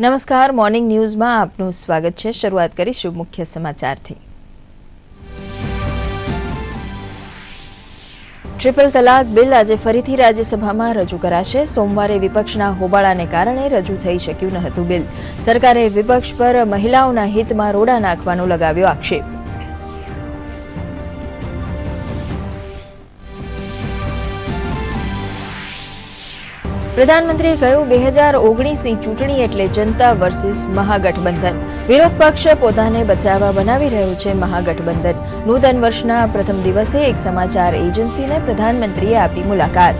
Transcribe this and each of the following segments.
નમસ્કાર, મોર્નિંગ ન્યૂઝમાં આપનું સ્વાગત છે. શરૂઆત કરીશું મુખ્ય સમાચારથી. ટ્રિપલ તલાક બિલ આજે ફરીથી રાજ્યસભામાં રજૂ કરાશે. સોમવારે વિપક્ષના હોબાળાને કારણે રજૂ થઈ શક્યું ન હતું બિલ. સરકારે વિપક્ષ પર મહિલાઓના હિતમાં રોડા નાખવાનો લગાવ્યો આક્ષેપ. પ્રધાનમંત્રીએ કહ્યું, બે હજાર ઓગણીસની ચૂંટણી એટલે જનતા વર્સિસ મહાગઠબંધન. વિરોધ પક્ષ પોતાને બચાવવા બનાવી રહ્યું છે મહાગઠબંધન. નૂતન વર્ષના પ્રથમ દિવસે એક સમાચાર એજન્સીને પ્રધાનમંત્રીએ આપી મુલાકાત.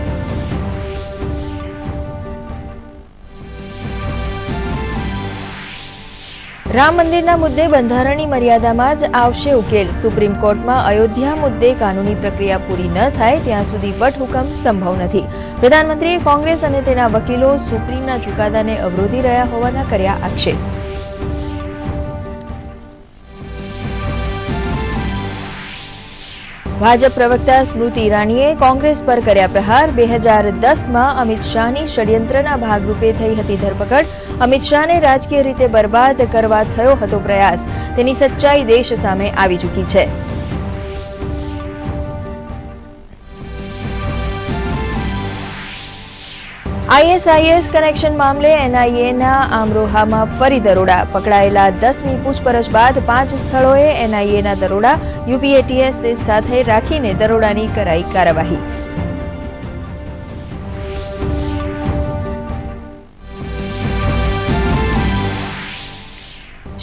રામ મંદિરના મુદ્દે બંધારણની મર્યાદામાં જ આવશે ઉકેલ. સુપ્રીમ કોર્ટમાં અયોધ્યા મુદ્દે કાનૂની પ્રક્રિયા પૂરી ન થાય ત્યાં સુધી વટહુકમ સંભવ નથી. પ્રધાનમંત્રીએ કોંગ્રેસ અને તેના વકીલો સુપ્રીમના ચુકાદાને અવરોધી રહ્યા હોવાના કર્યા આક્ષેપ. ભાજપ પ્રવક્તા સ્મૃતિ ઈરાનીએ કોંગ્રેસ પર કર્યા પ્રહાર. બે હજાર દસમાં અમિત શાહની ષડયંત્રના ભાગરૂપે થઈ હતી ધરપકડ. અમિત શાહને રાજકીય રીતે બરબાદ કરવા થયો હતો પ્રયાસ. તેની સચ્ચાઈ દેશ સામે આવી ચૂકી છે. આઈએસઆઈએસ કનેક્શન મામલે એનઆઈએના આમરોહામાં ફરી દરોડા. પકડાયેલા દસની પૂછપરછ બાદ પાંચ સ્થળોએ એનઆઈએના દરોડા યુપીએટીએસ સાથે રાખીને દરોડાની કરાઈ કાર્યવાહી.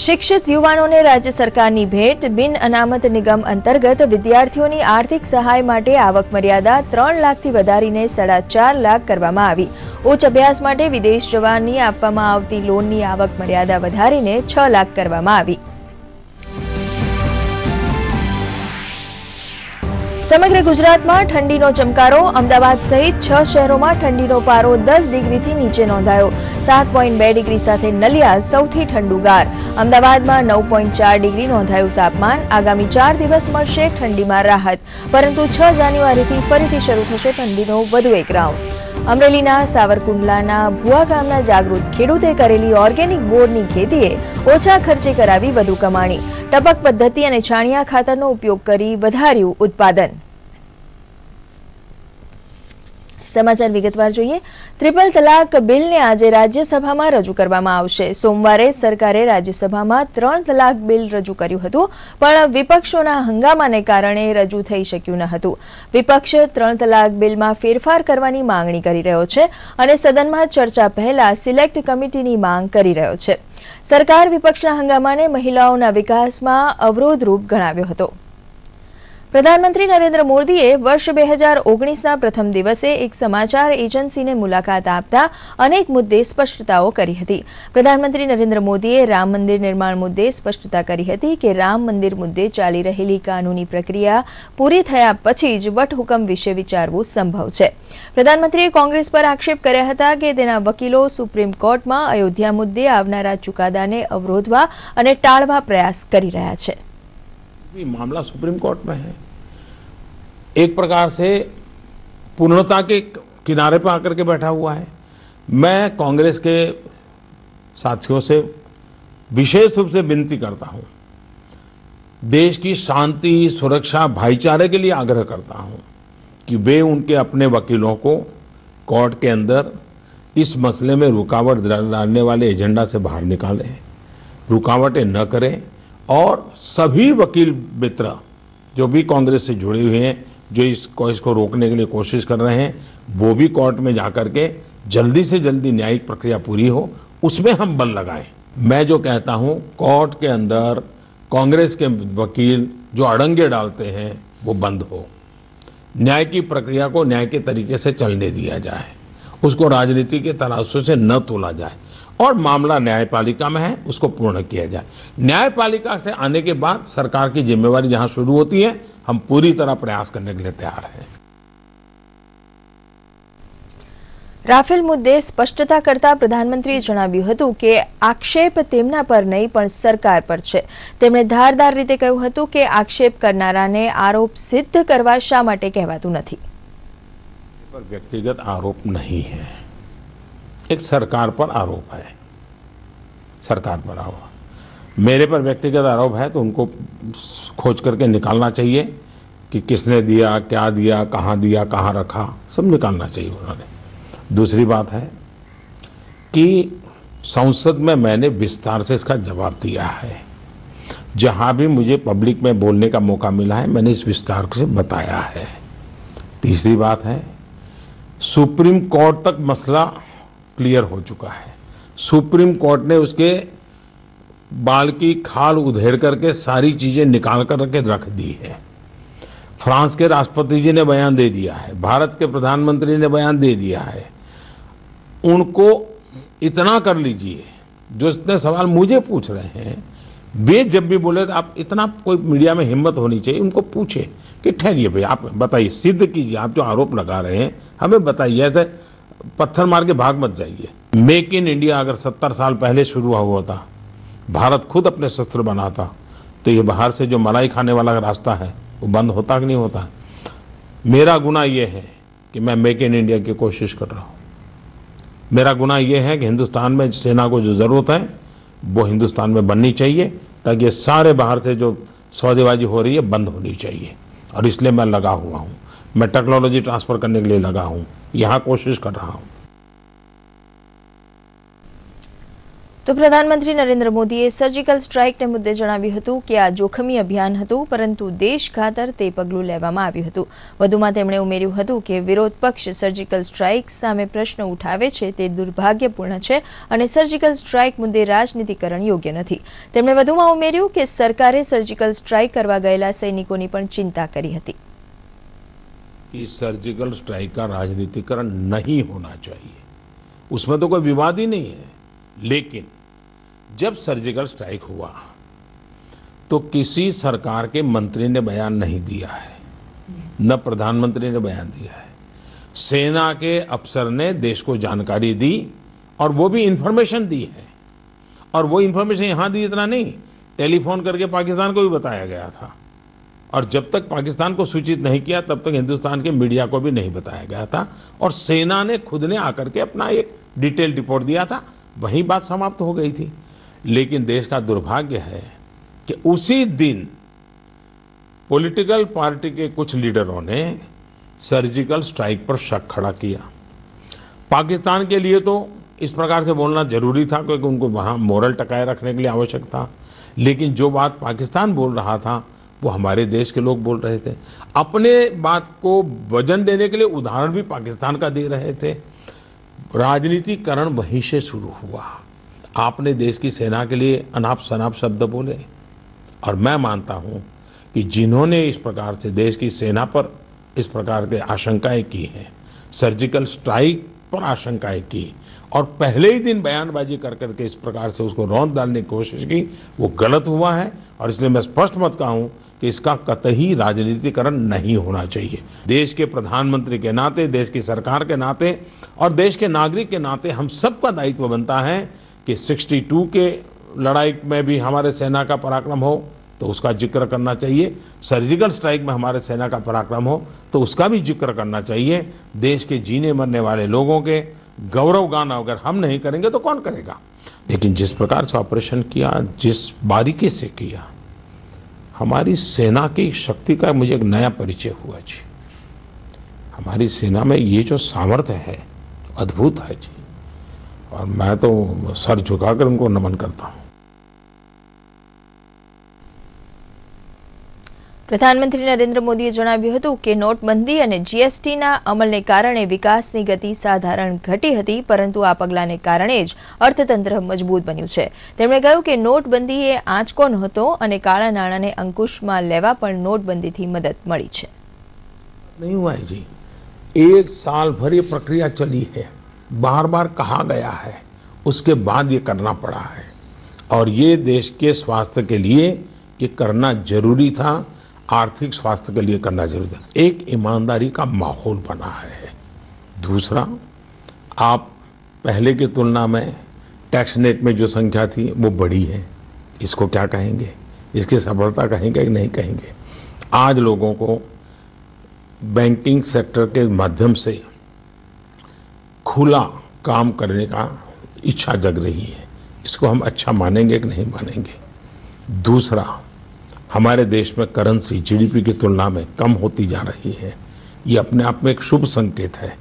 શિક્ષિત યુવાનોને રાજ્ય સરકારની ભેટ, બિન અનામત નિગમ અંતર્ગત વિદ્યાર્થીઓની આર્થિક સહાય માટે આવક મર્યાદા ત્રણ લાખથી વધારીને સાડા ચાર લાખ કરવામાં આવી. ઉચ્ચ અભ્યાસ માટે વિદેશ જવાની આપવામાં આવતી લોનની આવક મર્યાદા વધારીને છ લાખ કરવામાં આવી. સમગ્ર ગુજરાતમાં ઠંડીનો ચમકારો, અમદાવાદ સહિત છ શહેરોમાં ઠંડીનો પારો દસ ડિગ્રીથી નીચે નોંધાયો. સાત પોઈન્ટ બે ડિગ્રી સાથે નલિયા સૌથી ઠંડુગાર. અમદાવાદમાં નવ પોઈન્ટ ચાર ડિગ્રી નોંધાયું તાપમાન. આગામી ચાર દિવસ મળશે ઠંડીમાં રાહત. પરંતુ છ જાન્યુઆરીથી ફરીથી શરૂ થશે ઠંડીનો વધુ એક રાઉન્ડ. અમરેલીના સાવરકુંડલાના ભુવા ગામના જાગૃત ખેડૂતે કરેલી ઓર્ગેનિક બોરની ખેતીએ ઓછા ખર્ચે કરાવી વધુ કમાણી. ટપક પદ્ધતિ અને છાણિયા ખાતરનો ઉપયોગ કરી વધાર્યું ઉત્પાદન. સમાચાર વિગતવાર જોઈએ. ત્રિપલ તલાક બિલને આજે રાજ્યસભામાં રજૂ કરવામાં આવશે. સોમવારે સરકારે રાજ્યસભામાં ત્રણ તલાક બિલ રજૂ કર્યું હતું, પણ વિપક્ષોના હંગામાને કારણે રજૂ થઈ શક્યું ન હતું. વિપક્ષ ત્રણ તલાક બિલમાં ફેરફાર કરવાની માંગણી કરી રહ્યો છે અને સદનમાં ચર્ચા પહેલા સિલેક્ટ કમિટીની માંગ કરી રહ્યો છે. સરકાર વિપક્ષના હંગામાને મહિલાઓના વિકાસમાં અવરોધરૂપ ગણાવ્યો હતો. પ્રધાનમંત્રી નરેન્દ્ર મોદીએ વર્ષ બે હજાર ઓગણીસના પ્રથમ દિવસે એક સમાચાર એજન્સીને મુલાકાત આપતા અનેક મુદ્દે સ્પષ્ટતાઓ કરી હતી. પ્રધાનમંત્રી નરેન્દ્ર મોદીએ રામ મંદિર નિર્માણ મુદ્દે સ્પષ્ટતા કરી હતી કે રામ મંદિર મુદ્દે ચાલી રહેલી કાનૂની પ્રક્રિયા પૂરી થયા પછી જ વટહુકમ વિશે વિચારવું સંભવ છે. પ્રધાનમંત્રીએ કોંગ્રેસ પર આક્ષેપ કર્યા હતા કે તેના વકીલો સુપ્રીમ કોર્ટમાં અયોધ્યા મુદ્દે આવનારા ચુકાદાને અવરોધવા અને ટાળવા પ્રયાસ કરી રહ્યા છે. मामला सुप्रीम कोर्ट में है। एक प्रकार से पूर्णता के किनारे पर आकर के बैठा हुआ है। मैं कांग्रेस के साथियों से विशेष रूप से विनती करता हूँ। देश की शांति, सुरक्षा, भाईचारे के लिए आग्रह करता हूँ कि वे उनके अपने वकीलों को कोर्ट के अंदर इस मसले में रुकावट डालने वाले एजेंडा से बाहर निकालें। रुकावटें न करें। और सभी वकील मित्र जो भी कांग्रेस से जुड़े हुए हैं, जो इसको इसको रोकने के लिए कोशिश कर रहे हैं, वो भी कोर्ट में जाकर के जल्दी से जल्दी न्यायिक प्रक्रिया पूरी हो, उसमें हम बल लगाएँ। मैं जो कहता हूँ, कोर्ट के अंदर कांग्रेस के वकील जो अड़ंगे डालते हैं, वो बंद हो। न्याय की प्रक्रिया को न्याय के तरीके से चलने दिया जाए। उसको राजनीति के तराजू से न तोला जाए। और मामला न्यायपालिका में है उसको पूर्ण किया जाए न्यायपालिका से आने के बाद सरकार की जिम्मेवारी जहां शुरू होती है हम पूरी तरह प्रयास करने के लिए तैयार हैं રાફેલ મુદ્દે સ્પષ્ટતા કરતા પ્રધાનમંત્રીએ જણાવ્યું હતું કે આક્ષેપ તેમના પર નહીં પણ સરકાર પર છે તેમણે ધારદાર રીતે કહ્યું હતું કે આક્ષેપ કરનારાને આરોપ સિદ્ધ કરવા શા માટે કહેવાતું નથી पर व्यक्तिगत आरोप नहीं है एक सरकार पर आरोप है। सरकार पर आरोप। मेरे पर व्यक्तिगत आरोप है तो उनको खोज करके निकालना चाहिए कि किसने दिया, क्या दिया, कहाँ दिया, कहाँ रखा, सब निकालना चाहिए उन्होंने। दूसरी बात है कि संसद में मैंने विस्तार से इसका जवाब दिया है। जहाँ भी मुझे पब्लिक में बोलने का मौका मिला है, मैंने इस विस्तार से बताया है। तीसरी बात है, सुप्रीम कोर्ट तक मसला क्लियर हो चुका है। सुप्रीम कोर्ट ने उसके बाल की खाल उधेड़ करके सारी चीज़ें निकाल कर के रख दी है। फ्रांस के राष्ट्रपति जी ने बयान दे दिया है, भारत के प्रधानमंत्री ने बयान दे दिया है। उनको इतना कर लीजिए, जो इतने सवाल मुझे पूछ रहे हैं, वे जब भी बोले तो आप इतना कोई मीडिया में हिम्मत होनी चाहिए, उनको पूछे कि ठहरिए भाई आप बताइए, सिद्ध कीजिए, आप जो आरोप लगा रहे हैं, हमें बताइए, ऐसे पत्थर मार के भाग मत जाइए। मेक इन इंडिया अगर सत्तर साल पहले शुरू हुआ होता भारत खुद अपने शस्त्र बनाता तो ये बाहर से जो मलाई खाने वाला रास्ता है, वो बंद होता कि नहीं होता? मेरा गुना ये है कि मैं मेक इन इंडिया की कोशिश कर रहा हूँ। मेरा गुना यह है कि हिंदुस्तान में सेना को जो ज़रूरत है, वो हिंदुस्तान में बननी चाहिए, ताकि ये सारे बाहर से जो सौदेबाजी हो रही है, बंद होनी चाहिए। और इसलिए मैं लगा हुआ हूँ। मैं टेक्नोलॉजी ट्रांसफ़र करने के लिए लगा हूँ। यहां कोशिश कर रहा हूं તો પ્રધાનમંત્રી નરેન્દ્ર મોદીએ સર્જિકલ સ્ટ્રાઇકને મુદ્દે જણાવ્યું હતું કે આ જોખમી અભિયાન હતું પરંતુ દેશ ખાતર તે પગલું લેવામાં આવ્યું હતું વધુમાં તેમણે ઉમેર્યું હતું કે વિરોધ પક્ષ સર્જિકલ સ્ટ્રાઇક સામે પ્રશ્ન ઉઠાવે છે તે દુર્ભાગ્યપૂર્ણ છે અને સર્જિકલ સ્ટ્રાઇક મુદ્દે રાજનીતિકરણ યોગ્ય નથી તેમણે વધુમાં ઉમેર્યું કે સરકારે સર્જિકલ સ્ટ્રાઇક કરવા ગયેલા સૈનિકોની પણ चिंता કરી હતી इस सर्जिकल स्ट्राइक का राजनीतिकरण नहीं होना चाहिए। उसमें तो कोई विवाद ही नहीं है। लेकिन जब सर्जिकल स्ट्राइक हुआ तो किसी सरकार के मंत्री ने बयान नहीं दिया है। न प्रधानमंत्री ने बयान दिया है। सेना के अफसर ने देश को जानकारी दी और वो भी इंफॉर्मेशन दी है। और वो इंफॉर्मेशन यहाँ दी इतना नहीं, टेलीफोन करके पाकिस्तान को भी बताया गया था। और जब तक पाकिस्तान को सूचित नहीं किया, तब तक हिंदुस्तान के मीडिया को भी नहीं बताया गया था। और सेना ने खुद ने आकर के अपना एक डिटेल रिपोर्ट दिया था। वही बात समाप्त हो गई थी। लेकिन देश का दुर्भाग्य है कि उसी दिन पॉलिटिकल पार्टी के कुछ लीडरों ने सर्जिकल स्ट्राइक पर शक खड़ा किया। पाकिस्तान के लिए तो इस प्रकार से बोलना ज़रूरी था, क्योंकि उनको वहाँ मोरल टकाए रखने के लिए आवश्यक था। लेकिन जो बात पाकिस्तान बोल रहा था वो हमारे देश के लोग बोल रहे थे। अपने बात को वज़न देने के लिए उदाहरण भी पाकिस्तान का दे रहे थे। राजनीतिकरण वहीं से शुरू हुआ। आपने देश की सेना के लिए अनाप शनाप शब्द बोले। और मैं मानता हूँ कि जिन्होंने इस प्रकार से देश की सेना पर इस प्रकार के आशंकाएँ की हैं, सर्जिकल स्ट्राइक पर आशंकाएँ की और पहले ही दिन बयानबाजी कर करके इस प्रकार से उसको रौंद डालने की कोशिश की, वो गलत हुआ है। और इसलिए मैं स्पष्ट मत कहूँ कि इसका कतई राजनीतिकरण नहीं होना चाहिए। देश के प्रधानमंत्री के नाते, देश की सरकार के नाते और देश के नागरिक के नाते हम सबका दायित्व बनता है कि 62 के लड़ाई में भी हमारे सेना का पराक्रम हो तो उसका ज़िक्र करना चाहिए। सर्जिकल स्ट्राइक में हमारे सेना का पराक्रम हो तो उसका भी ज़िक्र करना चाहिए। देश के जीने मरने वाले लोगों के गौरव गान अगर हम नहीं करेंगे तो कौन करेगा? लेकिन जिस प्रकार से ऑपरेशन किया, जिस बारीकी से किया हमारी सेना की शक्ति का मुझे एक नया परिचय हुआ जी। हमारी सेना में ये जो सामर्थ्य है, अद्भुत है जी। और मैं तो सर झुकाकर उनको नमन करता हूँ। પ્રધાનમંત્રી નરેન્દ્ર મોદીએ જણાવ્યું હતું કે નોટબંધી અને જીએસટીના અમલને કારણે વિકાસની ગતિ સાધારણ ઘટી હતી પરંતુ આ પગલાંને કારણે જ અર્થતંત્ર મજબૂત બન્યું છે તેમણે કહ્યું કે નોટબંધી એ આંચકો નહોતો અને કાળા નાણાંને અંકુશમાં લેવા પણ નોટબંધીથી મદદ મળી છે नहीं हुआ है जी एक साल भर ये प्रक्रिया चली है बार बार कहा गया है उसके बाद ये करना पड़ा है और ये देश के स्वास्थ्य के लिए ये करना जरूरी था आर्थिक स्वास्थ्य के लिए करना ज़रूरी था। एक ईमानदारी का माहौल बना है। दूसरा, आप पहले की तुलना में टैक्स नेट में जो संख्या थी, वो बढ़ी है। इसको क्या कहेंगे? इसकी सफलता कहेंगे कि नहीं कहेंगे? आज लोगों को बैंकिंग सेक्टर के माध्यम से खुला काम करने का इच्छा जग रही है। इसको हम अच्छा मानेंगे कि नहीं मानेंगे? दूसरा हमारे देश में करेंसी जीडीपी की तुलना में कम होती जा रही है ये अपने आप में एक शुभ संकेत है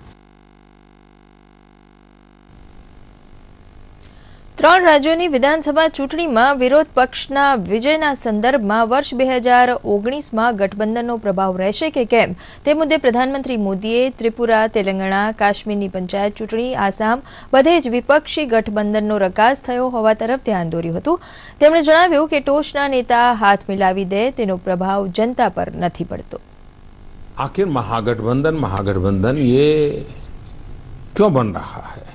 ત્રણ રાજ્યોની વિધાનસભા ચૂંટણીમાં વિરોધ પક્ષના વિજયના સંદર્ભમાં વર્ષ બે હજાર ઓગણીસમાં ગઠબંધનનો પ્રભાવ રહેશે કે કેમ? તે મુદ્દે પ્રધાનમંત્રી મોદીએ ત્રિપુરા, તેલંગણા, કાશ્મીરની પંચાયત ચૂંટણી, આસામ બધે જ વિપક્ષી ગઠબંધનનો રકાસ થયો હોવા તરફ ધ્યાન દોર્યું હતું. તેમણે જણાવ્યું કે ટોચના નેતા હાથ મિલાવી દે, તેનો પ્રભાવ જનતા પર નથી પડતો. આખિર મહાગઠબંધન મહાગઠબંધન, યે ક્યો બન રહા હૈ?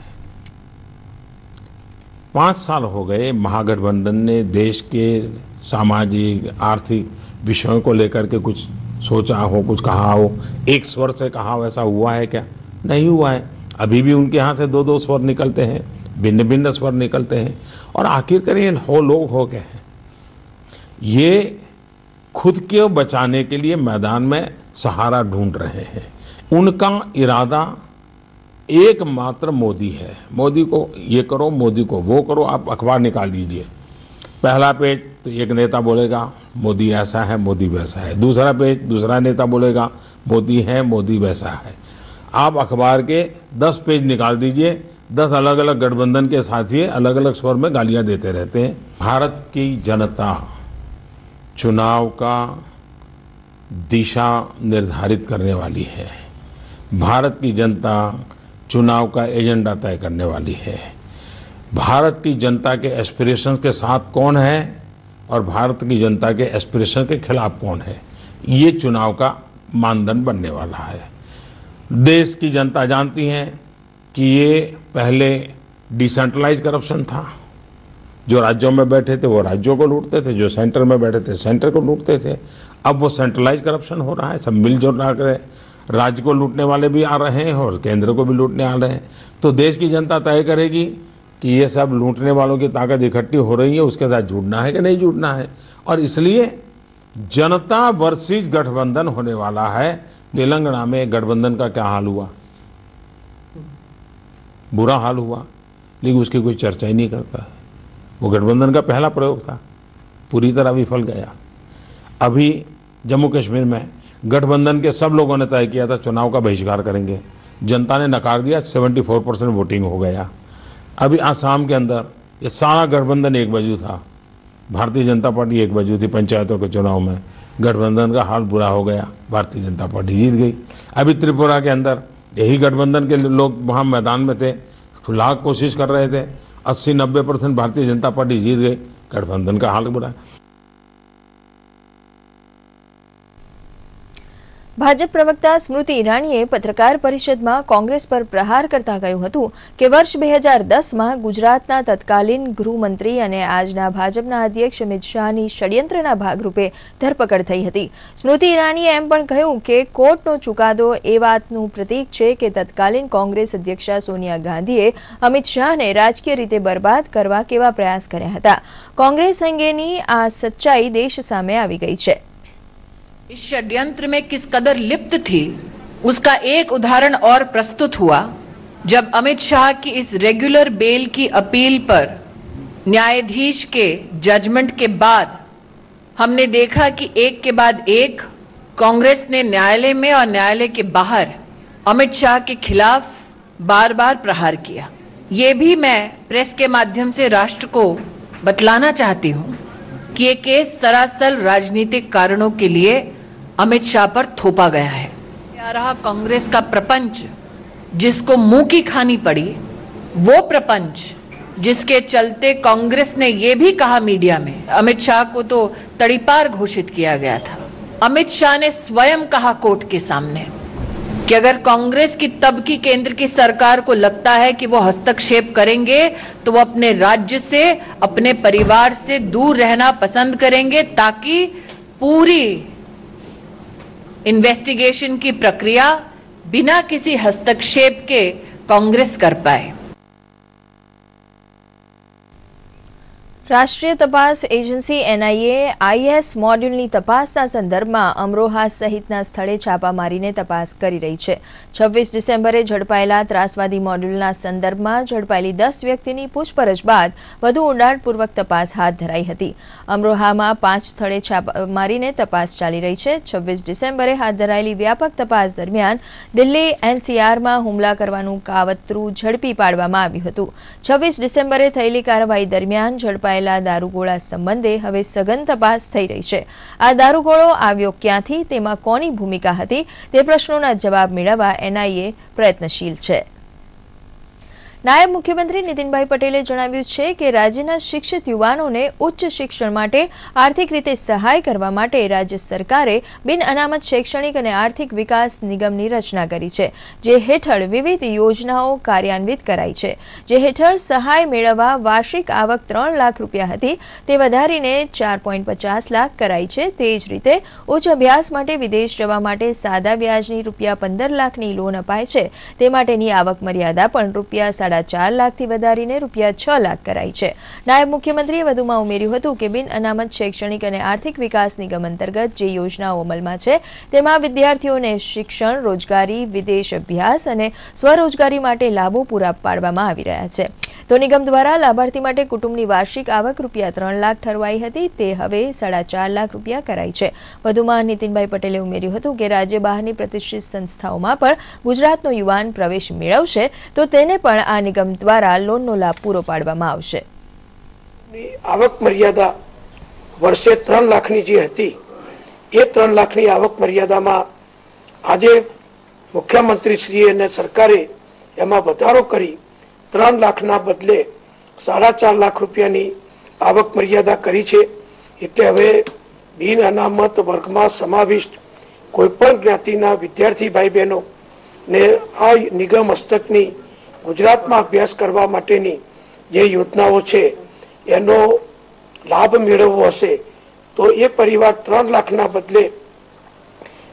पाँच साल हो गए महागठबंधन ने देश के सामाजिक, आर्थिक विषयों को लेकर के कुछ सोचा हो, कुछ कहा हो। एक स्वर से कहा हो, ऐसा हुआ है क्या? नहीं हुआ है। अभी भी उनके यहाँ से दो दो स्वर निकलते हैं भिन्न भिन्न स्वर निकलते हैं। और आखिरकार ये हो लोग हो गए हैं? ये खुद के बचाने के लिए मैदान में सहारा ढूंढ रहे हैं। उनका इरादा एकमात्र मोदी है। मोदी को ये करो, मोदी को वो करो, आप अखबार निकाल दीजिए। पहला पेज तो एक नेता बोलेगा, मोदी ऐसा है, मोदी वैसा है। दूसरा पेज, दूसरा नेता बोलेगा, मोदी है, मोदी वैसा है। आप अखबार के दस पेज निकाल दीजिए। दस अलग अलग गठबंधन के साथी अलग अलग स्वर में गालियाँ देते रहते हैं। भारत की जनता चुनाव का दिशा निर्धारित करने वाली है। भारत की जनता चुनाव का एजेंडा तय करने वाली है। भारत की जनता के एस्पिरेशंस के साथ कौन है और भारत की जनता के एस्पिरेशन के खिलाफ कौन है, ये चुनाव का मानदंड बनने वाला है। देश की जनता जानती है कि ये पहले डिसेंट्रलाइज करप्शन था। जो राज्यों में बैठे थे, वो राज्यों को लूटते थे। जो सेंटर में बैठे थे सेंटर को लूटते थे। अब वो सेंट्रलाइज करप्शन हो रहा है, सब मिलजुल कर राज्य को लूटने वाले भी आ रहे हैं और केंद्र को भी लूटने आ रहे हैं। तो देश की जनता तय करेगी कि ये सब लूटने वालों की ताकत इकट्ठी हो रही है, उसके साथ जुड़ना है कि नहीं जुड़ना है। और इसलिए जनता वर्सेस गठबंधन होने वाला है। तेलंगाना में गठबंधन का क्या हाल हुआ? बुरा हाल हुआ, लेकिन उसकी कोई चर्चा ही नहीं करता। है वो गठबंधन का पहला प्रयोग था, पूरी तरह विफल गया। अभी जम्मू कश्मीर में गठबंधन के सब लोगों ने तय किया था, चुनाव का बहिष्कार करेंगे। जनता ने नकार दिया 74 परसेंट वोटिंग हो गया। अभी आसाम के अंदर ये सारा गठबंधन एक बाजू था। भारतीय जनता पार्टी एक बाजू थी पंचायतों के चुनाव में। गठबंधन का हाल बुरा हो गया, भारतीय जनता पार्टी जीत गई। अभी त्रिपुरा के अंदर यही गठबंधन के लोग वहाँ मैदान में थे लाख कोशिश कर रहे थे। अस्सी नब्बे परसेंट भारतीय जनता पार्टी जीत गई, गठबंधन का हाल बुरा। ભાજપ પ્રવક્તા સ્મૃતિ ઈરાનીએ પત્રકાર પરિષદમાં કોંગ્રેસ પર પ્રહાર કરતા કહ્યું હતું કે વર્ષ બે હજાર દસમાં ગુજરાતના તત્કાલીન ગૃહમંત્રી અને આજના ભાજપના અધ્યક્ષ અમિત શાહની ષડયંત્રના ભાગરૂપે ધરપકડ થઈ હતી. સ્મૃતિ ઈરાનીએ એમ પણ કહ્યું કે કોર્ટનો ચુકાદો એ વાતનું પ્રતીક છે કે તત્કાલીન કોંગ્રેસ અધ્યક્ષા સોનિયા ગાંધીએ અમિત શાહને રાજકીય રીતે બરબાદ કરવા કેવા પ્રયાસ કર્યા હતા. કોંગ્રેસ અંગેની આ સચ્ચાઈ દેશ સામે આવી ગઈ છે. इस षड्यंत्र में किस कदर लिप्त थी, उसका एक उदाहरण और प्रस्तुत हुआ, जब अमित शाह की इस रेगुलर बेल की अपील पर न्यायाधीश के जजमेंट के बाद हमने देखा कि एक के बाद एक, कांग्रेस ने न्यायालय में और न्यायालय के बाहर अमित शाह के खिलाफ बार बार प्रहार किया। ये भी मैं प्रेस के माध्यम से राष्ट्र को बतलाना चाहती हूँ कि ये केस सरासर राजनीतिक कारणों के लिए अमित शाह पर थोपा गया है। क्या रहा कांग्रेस का प्रपंच जिसको मुँह की खानी पड़ी, वो प्रपंच जिसके चलते कांग्रेस ने ये भी कहा मीडिया में, अमित शाह को तो तड़ीपार घोषित किया गया था। अमित शाह ने स्वयं कहा कोर्ट के सामने कि अगर कांग्रेस की तब की केंद्र की सरकार को लगता है कि वो हस्तक्षेप करेंगे तो वो अपने राज्य से, अपने परिवार से दूर रहना पसंद करेंगे ताकि पूरी इन्वेस्टिगेशन की प्रक्रिया बिना किसी हस्तक्षेप के कांग्रेस कर पाए રાષ્ટ્રીય તપાસ એજન્સી એનઆઈએ આઈએસ મોડ્યુલની તપાસના સંદર્ભમાં અમરોહા સહિતના સ્થળે છાપા મારીને તપાસ કરી રહી છે. છવ્વીસ ડિસેમ્બરે ઝડપાયેલા ત્રાસવાદી મોડ્યુલના સંદર્ભમાં ઝડપાયેલી દસ વ્યક્તિની પૂછપરછ બાદ વધુ ઊંડાણપૂર્વક તપાસ હાથ ધરાઈ હતી. અમરોહામાં પાંચ સ્થળે છાપા મારીને તપાસ ચાલી રહી છે. છવ્વીસ ડિસેમ્બરે હાથ ધરાયેલી વ્યાપક તપાસ દરમિયાન દિલ્હી એનસીઆરમાં હુમલા કરવાનું કાવતરું ઝડપી પાડવામાં આવ્યું હતું. છવ્વીસ ડિસેમ્બરે થયેલી કાર્યવાહી દરમિયાન ઝડપાયેલા ઝડપાયેલા દારૂગોળા સંબંધે હવે સઘન તપાસ થઈ રહી છે. આ દારૂગોળો આવ્યો ક્યાંથી, તેમાં કોની ભૂમિકા હતી, તે પ્રશ્નોના જવાબ મેળવવા એનઆઈએ પ્રયત્નશીલ છે. નાયબ મુખ્યમંત્રી નીતિનભાઈ પટેલે જણાવ્યું છે કે રાજ્યના શિક્ષિત યુવાનોને ઉચ્ચ શિક્ષણ માટે આર્થિક રીતે સહાય કરવા માટે રાજ્ય સરકારે બિન અનામત શૈક્ષણિક અને આર્થિક વિકાસ નિગમની રચના કરી છે, જે હેઠળ વિવિધ યોજનાઓ કાર્યાન્વિત કરાઈ છે, જે હેઠળ સહાય મેળવવા વાર્ષિક આવક ત્રણ લાખ રૂપિયા હતી, તે વધારીને ચાર પચાસ લાખ કરાઈ છે. તે જ રીતે ઉચ્ચ અભ્યાસ માટે વિદેશ જવા માટે સાદા વ્યાજની રૂપિયા પંદર લાખની લોન અપાય છે. તે માટેની આવક મર્યાદા પણ રૂપિયા સાડા સાડા ચાર લાખથી વધારીને રૂપિયા છ લાખ કરાઈ છે. નાયબ મુખ્યમંત્રીએ વધુમાં ઉમેર્યું હતું કે બિન અનામત શૈક્ષણિક અને આર્થિક વિકાસ નિગમ અંતર્ગત જે યોજનાઓ અમલમાં છે, તેમાં વિદ્યાર્થીઓને શિક્ષણ, રોજગારી, વિદેશ અભ્યાસ અને સ્વરોજગારી માટે લાભો પૂરા પાડવામાં આવી રહ્યા છે. તો નિગમ દ્વારા લાભાર્થી માટે કુટુંબની વાર્ષિક આવક રૂપિયા ત્રણ લાખ ઠરવાઈ હતી, તે હવે સાડા ચાર લાખ રૂપિયા કરાઈ છે. વધુમાં નીતિનભાઈ પટેલે ઉમેર્યું હતું કે રાજ્ય બહારની પ્રતિષ્ઠિત સંસ્થાઓમાં પણ ગુજરાતનો યુવાન પ્રવેશ મેળવશે, તો તેને પણ આ નિગમ દ્વારા લોનનો લાભ પૂરો પાડવામાં આવશે. આવક મર્યાદા વર્ષે ત્રણ લાખની જે હતી, એ ત્રણ લાખની આવક મર્યાદામાં આજે મુખ્યમંત્રીશ્રી અને સરકારે એમાં વધારો કરી ત્રણ લાખના બદલે સાડા ચાર લાખ રૂપિયાની આવક મર્યાદા કરી છે. એટલે હવે બિન અનામત વર્ગમાં સમાવિષ્ટ કોઈપણ જ્ઞાતિના વિદ્યાર્થી ભાઈ બહેનો ને આ નિગમ હસ્તકની ગુજરાતમાં અભ્યાસ કરવા માટેની જે યોજનાઓ છે, એનો લાભ મેળવવો હશે, તો એ પરિવાર ત્રણ લાખના બદલે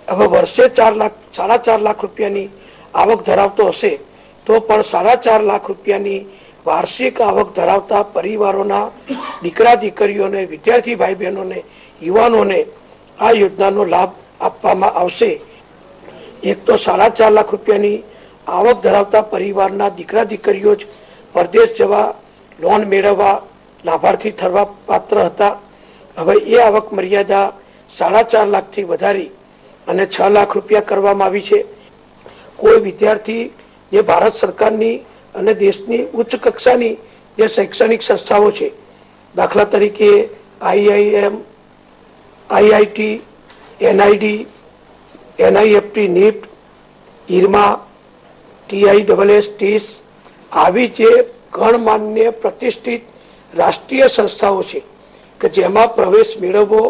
હવે વર્ષે ચાર લાખ, સાડા ચાર લાખ રૂપિયાની આવક ધરાવતો હશે, તો પણ સાડા ચાર લાખ રૂપિયાની વાર્ષિક આવક ધરાવતા પરિવારોના દીકરા દીકરીઓને, વિદ્યાર્થી ભાઈ બહેનોને યુવાનોને આ યોજનાનો લાભ આપવામાં આવશે. એક તો સાડા ચાર લાખ રૂપિયાની આવક ધરાવતા પરિવારના દીકરા દીકરીઓ જ પરદેશ જવા લોન મેળવવા, લાભાર્થી થવા પાત્ર હતા. હવે એ આવક મર્યાદા સાડા ચાર લાખથી વધારી અને છ લાખ રૂપિયા કરવામાં આવી છે. કોઈ વિદ્યાર્થી જે ભારત સરકારની અને દેશની ઉચ્ચ કક્ષાની જે શૈક્ષણિક સંસ્થાઓ છે, દાખલા તરીકે IIM IIT NID NIFT NEET, IRMA T I double S TISS આવી જે ગણમાન્ય પ્રતિષ્ઠિત રાષ્ટ્રીય સંસ્થાઓ છે કે જેમાં પ્રવેશ મેળવવો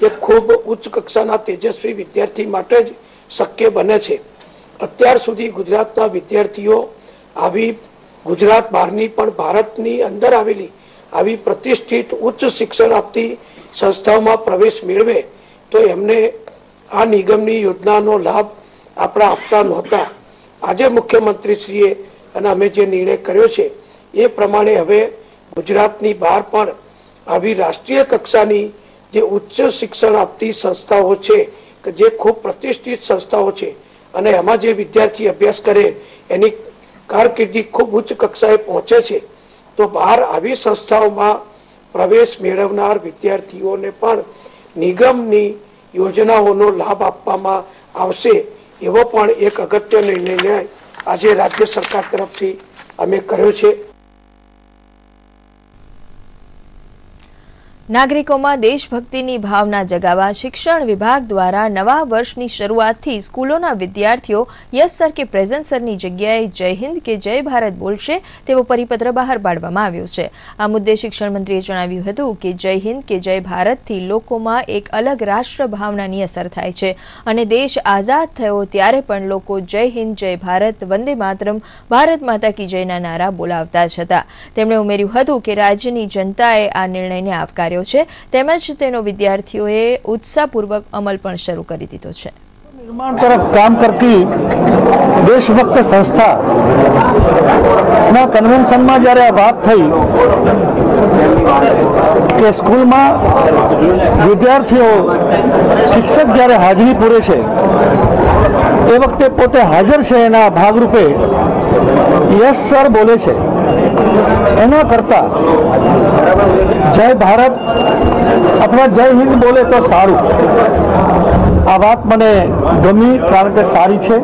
એ ખૂબ ઉચ્ચ કક્ષાના તેજસ્વી વિદ્યાર્થી માટે જ શક્ય બને છે. અત્યાર સુધી ગુજરાતના વિદ્યાર્થીઓ આવી ગુજરાત બહારની પણ ભારતની અંદર આવેલી આવી પ્રતિષ્ઠિત ઉચ્ચ શિક્ષણ આપતી સંસ્થાઓમાં પ્રવેશ મેળવે તો એમને આ નિગમની યોજનાનો લાભ આપણા આપતા નહોતા. આજે મુખ્યમંત્રીશ્રીએ અને અમે જે નિર્ણય કર્યો છે, એ પ્રમાણે હવે ગુજરાતની બહાર પણ આવી રાષ્ટ્રીય કક્ષાની જે ઉચ્ચ શિક્ષણ આપતી સંસ્થાઓ છે, કે જે ખૂબ પ્રતિષ્ઠિત સંસ્થાઓ છે, અને એમાં જે વિદ્યાર્થી અભ્યાસ કરે, એની કારકિર્દી ખૂબ ઉચ્ચ કક્ષાએ પહોંચે છે, તો બહાર આવી સંસ્થાઓમાં પ્રવેશ મેળવનાર વિદ્યાર્થીઓને પણ નિગમની યોજનાઓનો લાભ આપવામાં આવશે. એવો પણ એક અગત્યનો નિર્ણય આજે રાજ્ય સરકાર તરફથી અમે કર્યો છે. નાગરિકોમાં દેશભક્તિની ભાવના જગાવવા શિક્ષણ વિભાગ દ્વારા નવા વર્ષની શરૂઆતથી સ્કૂલોના વિદ્યાર્થીઓ યસ સર કે પ્રેઝન્ટ સરની જગ્યાએ જય હિન્દ કે જય ભારત બોલશે તેવો પરિપત્ર બહાર પાડવામાં આવ્યો છે. આ મુદ્દે શિક્ષણ મંત્રીએ જણાવ્યું હતું કે જય હિન્દ કે જય ભારતથી લોકોમાં એક અલગ રાષ્ટ્ર ભાવનાની અસર થાય છે અને દેશ આઝાદ થયો ત્યારે પણ લોકો જય હિન્દ, જય ભારત, વંદે માતરમ, ભારત માતા કી જયના નારા બોલાવતા જ હતા. તેમણે ઉમેર્યું હતું કે રાજ્યની જનતાએ આ નિર્ણયને આવકાર્યો કર્યો છે. તેમજ તેનો વિદ્યાર્થીઓએ ઉત્સાહપૂર્વક અમલ પણ શરૂ કરી દીધો છે. નિર્માણ તરફ કામ કરતી દેશભક્ત સંસ્થા ના કન્વેન્શનમાં જ્યારે આ વાત થઈ કે સ્કૂલમાં વિદ્યાર્થીઓ શિક્ષક જ્યારે હાજરી પૂરે છે, એ વખતે પોતે હાજર છે એના ભાગરૂપે યસ સર બોલે છે. એના કરતા જય ભારત અથવા જય હિન્દ બોલે તો સારું. આ વાત મને ગમી કારણ કે સારી છે.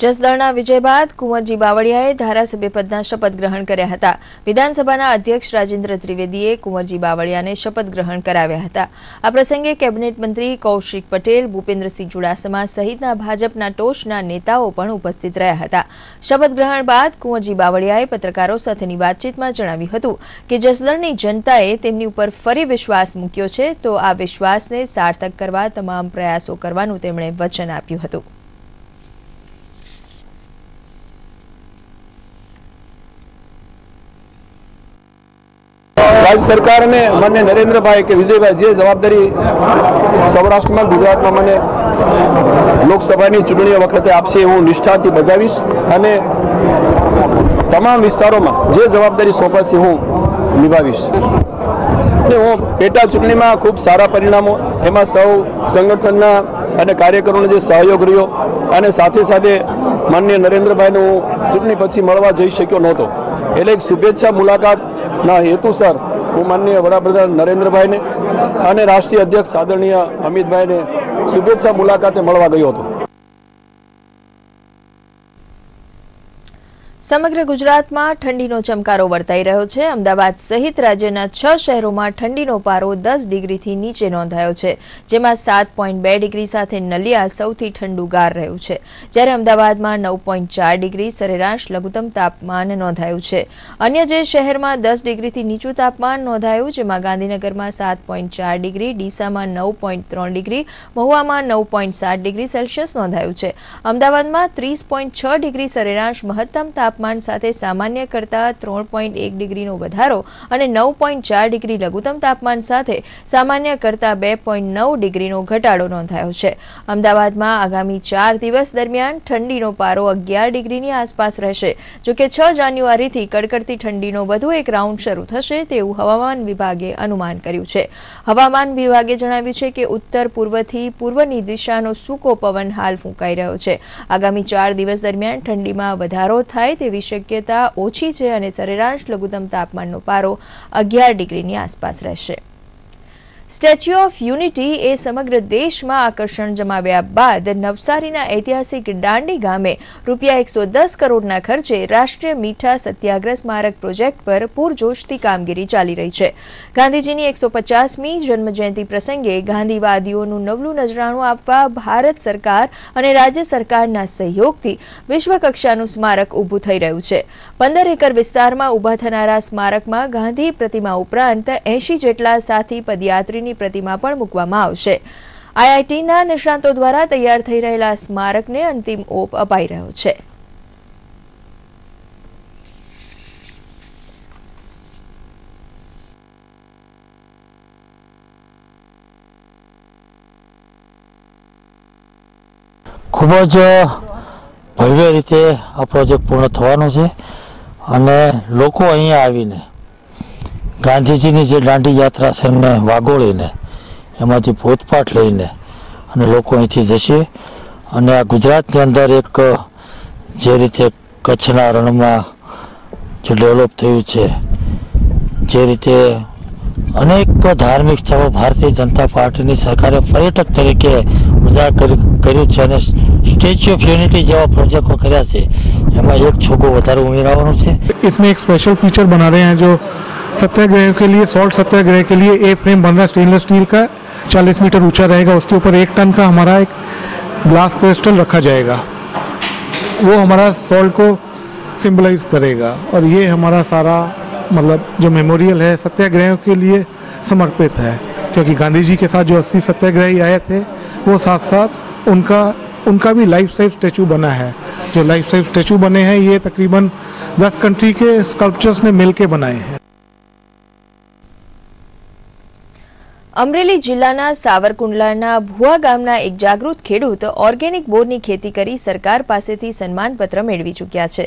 જસદણના વિજય બાદ કુંવરજી બાવળિયાએ ધારાસભ્ય પદના શપથ ગ્રહણ કર્યા હતા. વિધાનસભાના અધ્યક્ષ રાજેન્દ્ર ત્રિવેદીએ કુંવરજી બાવળિયાને શપથ ગ્રહણ કરાવ્યા હતા. આ પ્રસંગે કેબિનેટ મંત્રી કૌશિક પટેલ, ભૂપેન્દ્રસિંહ ચુડાસમા સહિતના ભાજપના ટોચના નેતાઓ પણ ઉપસ્થિત રહ્યા હતા. શપથ ગ્રહણ બાદ કુંવરજી બાવળિયાએ પત્રકારો સાથેની વાતચીતમાં જણાવ્યું હતું કે જસદણની જનતાએ તેમની ઉપર ફરી વિશ્વાસ મૂક્યો છે, તો આ વિશ્વાસને સાર્થક કરવા તમામ પ્રયાસો કરવાનું તેમણે વચન આપ્યું હતું. રાજ્ય સરકાર અને માન્ય નરેન્દ્રભાઈ કે વિજયભાઈ, જે જવાબદારી સૌરાષ્ટ્રમાં, ગુજરાતમાં મને લોકસભાની ચૂંટણીઓ વખતે આપશે હું નિષ્ઠાથી બજાવીશ અને તમામ વિસ્તારોમાં જે જવાબદારી સોંપાશે હું નિભાવીશ. અને હું પેટા ચૂંટણીમાં ખૂબ સારા પરિણામો, એમાં સૌ સંગઠનના અને કાર્યકરોનો જે સહયોગ રહ્યો અને સાથે સાથે માન્ય નરેન્દ્રભાઈને હું ચૂંટણી પછી મળવા જઈ શક્યો નહોતો. એટલે એક શુભેચ્છા મુલાકાતના હેતુસર હું માનનીય વડાપ્રધાન નરેન્દ્રભાઈને અને રાષ્ટ્રીય અધ્યક્ષ આદરણીય અમિતભાઈને શુભેચ્છા મુલાકાતે મળવા ગયો હતો. સમગ્ર ગુજરાતમાં ઠંડીનો ચમકારો વર્તાઈ રહ્યો છે. અમદાવાદ સહિત રાજ્યના છ શહેરોમાં ઠંડીનો પારો દસ ડિગ્રીથી નીચે નોંધાયો છે, જેમાં સાત પોઈન્ટ બે ડિગ્રી સાથે નલિયા સૌથી ઠંડુગાર રહ્યું છે. જ્યારે અમદાવાદમાં નવ પોઈન્ટ ચાર ડિગ્રી, સરેરાશ લઘુત્તમ તાપમાન નોંધાયું છે. અન્ય જે શહેરમાં દસ ડિગ્રીથી નીચું તાપમાન નોંધાયું, જેમાં ગાંધીનગરમાં સાત પોઈન્ટ ચાર ડિગ્રી, ડીસામાં નવ પોઈન્ટ ત્રણ ડિગ્રી, મહુવામાં નવ પોઈન્ટ સાત ડિગ્રી સેલ્સિયસ નોંધાયું છે. અમદાવાદમાં ત્રીસ પોઈન્ટ છ ડિગ્રી સરેરાશ મહત્તમ તાપમાન તાપમાન સાથે સામાન્ય કરતાં ત્રણ પોઈન્ટ એક ડિગ્રીનો વધારો અને નવ પોઈન્ટ ચાર ડિગ્રી લઘુત્તમ તાપમાન સાથે સામાન્ય કરતાં બે પોઈન્ટ નવ ડિગ્રીનો ઘટાડો નોંધાયો છે. અમદાવાદમાં આગામી ચાર દિવસ દરમિયાન ઠંડીનો પારો અગિયાર ડિગ્રીની આસપાસ રહેશે. જોકે છ જાન્યુઆરીથી કડકડતી ઠંડીનો વધુ એક રાઉન્ડ શરૂ થશે તેવું હવામાન વિભાગે અનુમાન કર્યું છે. હવામાન વિભાગે જણાવ્યું છે કે ઉત્તર પૂર્વથી પૂર્વની દિશાનો સૂકો પવન હાલ ફૂંકાઈ રહ્યો છે. આગામી ચાર દિવસ દરમિયાન ઠંડીમાં વધારો થાય તેવી શક્યતા ઓછી છે અને સરેરાશ લઘુત્તમ તાપમાનનો પારો અગિયાર ડિગ્રીની આસપાસ રહેશે. સ્ટેચ્યુ ઓફ યુનિટી એ સમગ્ર દેશમાં આકર્ષણ જમાવ્યા બાદ નવસારીના ઐતિહાસિક દાંડી ગામે રૂપિયા એકસો દસ કરોડના ખર્ચે રાષ્ટ્રીય મીઠા સત્યાગ્રહ સ્મારક પ્રોજેક્ટ પર પૂરજોશથી કામગીરી ચાલી રહી છે. ગાંધીજીની એકસો પચાસમી જન્મજયંતિ પ્રસંગે ગાંધીવાદીઓનું નવલું નજરાણું આપવા ભારત સરકાર અને રાજ્ય સરકારના સહયોગથી વિશ્વકક્ષાનું સ્મારક ઊભું થઈ રહ્યું છે. પંદર એકર વિસ્તારમાં ઊભા થનારા સ્મારકમાં ગાંધી પ્રતિમા ઉપરાંત એંશી જેટલા સાથી પદયાત્રીની પ્રતિમા પણ મૂકવામાં આવશે. આઈઆઈટીના નિષ્ણાંતો દ્વારા તૈયાર થઈ રહેલા સ્મારકને અંતિમ ઓપ અપાઈ રહ્યો છે. ખૂબ જ ભવ્ય રીતે આ પ્રોજેક્ટ પૂર્ણ થવાનો છે અને લોકો અહીંયા આવીને ગાંધીજીની જે દાંડી યાત્રા છે એમને વાગોળીને, એમાંથી બોધપાઠ લઈને અને લોકો અહીંથી જશે. અને આ ગુજરાતની અંદર એક, જે રીતે કચ્છના રણમાં જે ડેવલપ થયું છે, જે રીતે અનેક ધાર્મિક સ્થળો ભારતીય જનતા પાર્ટીની સરકારે પર્યટક તરીકે ઉજાગર કર્યું છે અને સ્ટેચ્યુ ઓફ યુનિટી જેવા પ્રોજેક્ટો કર્યા છે. એમાં એક છોકો વધારે ઉમેરાવાનો છે. ઇસમે એક સ્પેશલ ફીચર બના રહે હૈ જો सत्याग्रह के लिए सॉल्ट सत्याग्रह के लिए ए फ्रेम बन रहा है स्टेनलेस स्टील का। 40 मीटर ऊँचा रहेगा, उसके ऊपर एक टन का हमारा एक ग्लास क्रिस्टल रखा जाएगा। वो हमारा सॉल्ट को सिंबलाइज करेगा और ये हमारा सारा मतलब जो मेमोरियल है सत्याग्रह के लिए समर्पित है। क्योंकि गांधी जी के साथ जो 80 सत्याग्रही आए थे, वो साथ साथ उनका उनका भी लाइफ साइज़ स्टेचू बना है। जो लाइफ साइज़ स्टेचू बने हैं, ये तकरीबन 10 कंट्री के स्कल्पचर्स ने मिलके बनाए हैं। અમરેલી જિલ્લાના સાવરકુંડલાના ભુવા ગામના એક જાગૃત ખેડૂત ઓર્ગેનિક બોરની ખેતી કરી સરકાર પાસેથી સન્માનપત્ર મેળવી ચૂક્યા છે.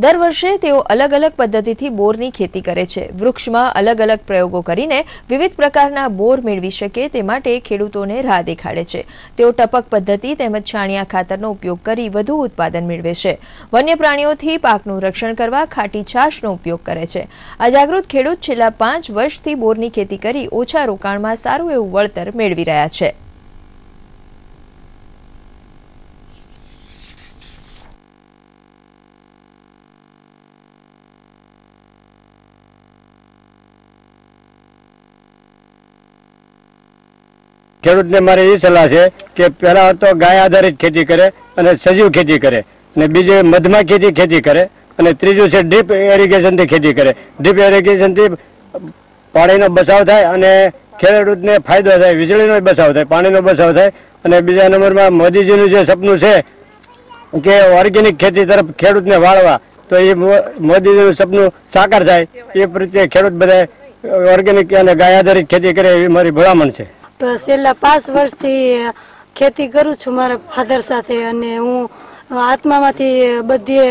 દર વર્ષે તેઓ અલગ અલગ પદ્ધતિથી બોરની ખેતી કરે છે. વૃક્ષમાં અલગ અલગ પ્રયોગો કરીને વિવિધ પ્રકારના બોર મેળવી શકે તે માટે ખેડૂતોને રાહ દેખાડે છે. તેઓ ટપક પદ્ધતિ તેમજ છાણિયા ખાતરનો ઉપયોગ કરી વધુ ઉત્પાદન મેળવે છે. વન્ય પ્રાણીઓથી પાકનું રક્ષણ કરવા ખાટી છાશનો ઉપયોગ કરે છે. આ જાગૃત ખેડૂત છેલ્લા પાંચ વર્ષથી બોરની ખેતી કરી ઓછા રોકાણમાં સારું એવું વળતર મેળવી રહ્યા છે. ખેડૂતને મારી એ સલાહ છે કે પહેલા તો ગાય આધારિત ખેતી કરે અને સજીવ ખેતી કરે અને બીજું મધમાખીથી ખેતી કરે અને ત્રીજું છે ડ્રીપ એરિગેશનથી ખેતી કરે. ડ્રીપ એરિગેશનથી પાણીનો બચાવ થાય અને ખેડૂતને ફાયદો થાય, વીજળીનો બચાવ થાય, પાણીનો બચાવ થાય. અને બીજા નંબરમાં મોદીજીનું જે સપનું છે કે ઓર્ગેનિક ખેતી તરફ ખેડૂતને વાળવા, તો એ મોદીજીનું સપનું સાકાર થાય. એ પ્રત્યે ખેડૂત બધા ઓર્ગેનિક અને ગાય આધારિત ખેતી કરે એવી મારી ભલામણ છે. છેલ્લા પાંચ વર્ષથી ખેતી કરું છું મારા ફાધર સાથે અને હું આત્મામાંથી બધીએ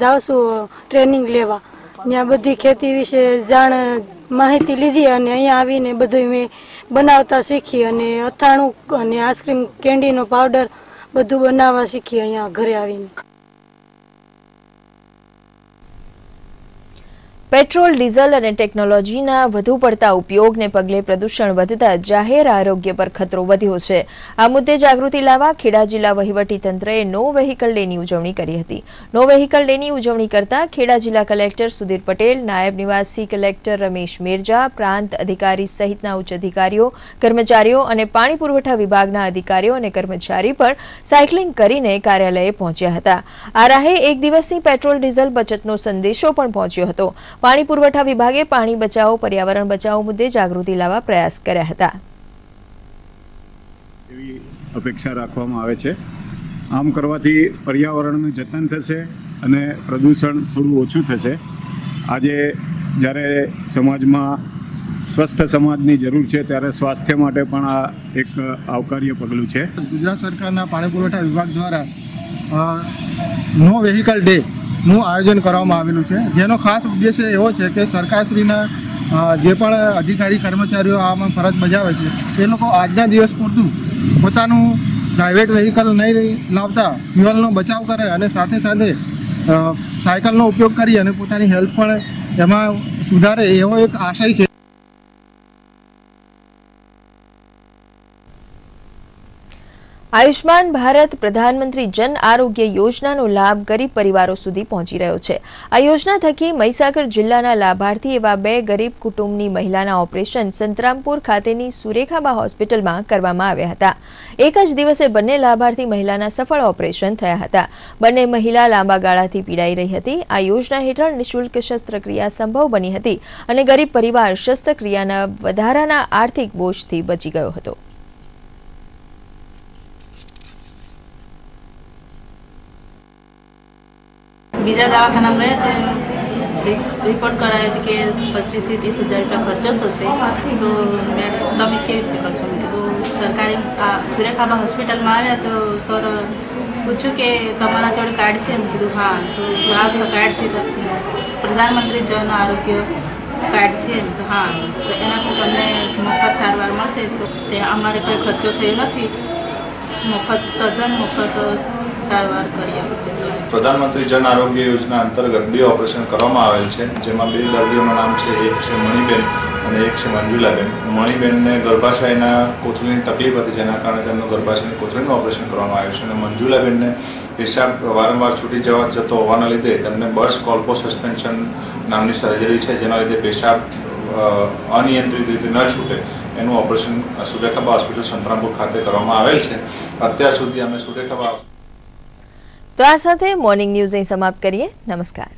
જાઉં છું ટ્રેનિંગ લેવા. ત્યાં બધી ખેતી વિશે જાણ, માહિતી લીધી અને અહીંયા આવીને બધું મેં બનાવતા શીખી અને અથાણું અને આઈસ્ક્રીમ કેન્ડીનો પાવડર બધું બનાવવા શીખી અહીંયા ઘરે આવીને. પેટ્રોલ, ડીઝલ અને ટેકનોલોજીના વધુ પડતા ઉપયોગને પગલે પ્રદૂષણ વધતા જાહેર આરોગ્ય પર ખતરો વધ્યો છે. આ મુદ્દે જાગૃતિ લાવવા ખેડા જિલ્લા વહીવટીતંત્રએ નો વેહિકલ ડેની ઉજવણી કરી હતી. નો વેહિકલ ડેની ઉજવણી કરતા ખેડા જિલ્લા કલેક્ટર સુધીર પટેલ, નાયબ નિવાસી કલેક્ટર રમેશ મેરજા, પ્રાંત અધિકારી સહિતના ઉચ્ચ અધિકારીઓ, કર્મચારીઓ અને પાણી પુરવઠા વિભાગના અધિકારીઓ અને કર્મચારી પણ સાયકલિંગ કરીને કાર્યાલયે પહોંચ્યા હતા. આ રાહે એક દિવસની પેટ્રોલ, ડીઝલ બચતનો સંદેશો પણ પહોંચ્યો હતો. પાણી પુરવઠા વિભાગે પાણી બચાવો પર્યાવરણ બચાવો મુદ્દે જાગૃતિ લાવવા પ્રયાસ કર્યા હતા. એવી અપેક્ષા રાખવામાં આવે છે. આમ કરવાથી પર્યાવરણનું જતન થશે અને પ્રદૂષણ થોડું ઓછું થશે. આજે જ્યારે સમાજમાં સ્વસ્થ સમાજની જરૂર છે ત્યારે સ્વાસ્થ્ય માટે પણ આ એક આવકાર્ય પગલું છે. ગુજરાત સરકારના પાણી પુરવઠા વિભાગ દ્વારા નો વેહિકલ ડે નું આયોજન કરવામાં આવેલું છે. જેનો ખાસ ઉદ્દેશ્ય એવો છે કે સરકારશ્રીના જે પણ અધિકારી, કર્મચારીઓ આમાં ફરજ બજાવે છે તે લોકો આજના દિવસ પૂરતું પોતાનું પ્રાઇવેટ વેહિકલ નહીં લાવતા ફ્યુઅલનો બચાવ કરે અને સાથે સાથે સાયકલનો ઉપયોગ કરી અને પોતાની હેલ્થ પણ એમાં સુધારે એવો એક આશય છે આયુષ્માન ભારત પ્રધાનમંત્રી જન આરોગ્ય યોજનાનો લાભ ગરીબ પરિવારો સુધી પહોંચી રહ્યો છે. આ યોજના થકી મહીસાગર જિલ્લાના લાભાર્થી એવા બે ગરીબ કુટુંબની મહિલાના ઓપરેશન સંતરામપુર ખાતેની સુરેખાબા હોસ્પિટલમાં કરવામાં આવ્યા હતા. એક જ દિવસે બંને લાભાર્થી મહિલાના સફળ ઓપરેશન થયા હતા. બંને મહિલા લાંબા ગાળાથી પીડાઈ રહી હતી. આ યોજના હેઠળ નિઃશુલ્ક શસ્ત્રક્રિયા સંભવ બની હતી અને ગરીબ પરિવાર શસ્ત્રક્રિયાના વધારાના આર્થિક બોજથી બચી ગયો હતો. બીજા દવાખાનામાં ગયા તો રિપોર્ટ કરાયો કે પચીસથી ત્રીસ હજાર રૂપિયા ખર્ચો થશે. તો મેડમ તમે કેવી રીતે કરશો? મેં સરકારી આ સુરેખાબા હોસ્પિટલમાં આવ્યા તો સર પૂછ્યું કે તમારા જોડે કાર્ડ છે? એમ કીધું, હા. તો આ કાર્ડથી પ્રધાનમંત્રી જન આરોગ્ય કાર્ડ છે. તો હા. તો એનાથી તમને મફત સારવાર મળશે. તો તે અમારે કોઈ ખર્ચો થયો નથી. મફત તદ્દન મફત પ્રધાનમંત્રી જન આરોગ્ય યોજના અંતર્ગત બે ઓપરેશન કરવામાં આવેલ છે, જેમાં બે દર્દીઓનું નામ છે, એક છે મણિબેન અને એક છે મંજુલાબેન. મણિબેનને ગર્ભાશયના કોથળીની તકલીફ હતી, જેના કારણે તેમનું ગર્ભાશયની કોથળીનું ઓપરેશન કરવામાં આવ્યું છે અને મંજુલાબેનને પેશાબ વારંવાર છૂટી જવા જતો હોવાના લીધે તેમને બર્સ કોલ્પો સસ્પેન્શન નામની સર્જરી છે, જેના લીધે પેશાબ અનિયંત્રિત રીતે ન છૂટે. એનું ઓપરેશન સુરેખાબા હોસ્પિટલ સંતરામપુર ખાતે કરવામાં આવેલ છે. અત્યાર સુધી અમે સુરેખાબા તો આ સાથે મોર્નિંગ ન્યૂઝ અહીં સમાપ્ત કરીએ. નમસ્કાર.